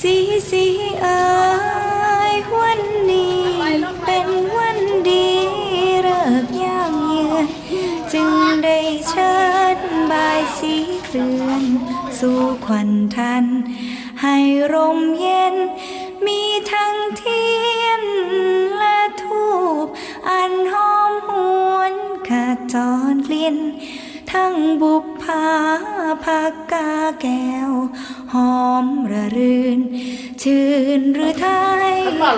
สีสีเอ่ยวันนี้ เป็นวันดีเลิกยามเยือนจึงได้เชิญบายสีเคลื่อน สู่ขวัญทัน ให้ร่มเย็น มีทั้งเทียนและทูบอันหอมหวนขจรกลิ่น ทั้งบุพภาผักกาแก้ว หอมระรื่น ชื่นหรือไทย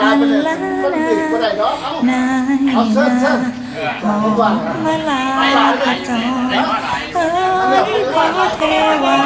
อันละนานายนาหอมมาลาขจรเอ้ยขอเทวา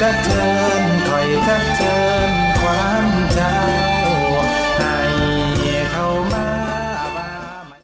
จะเชิญถอ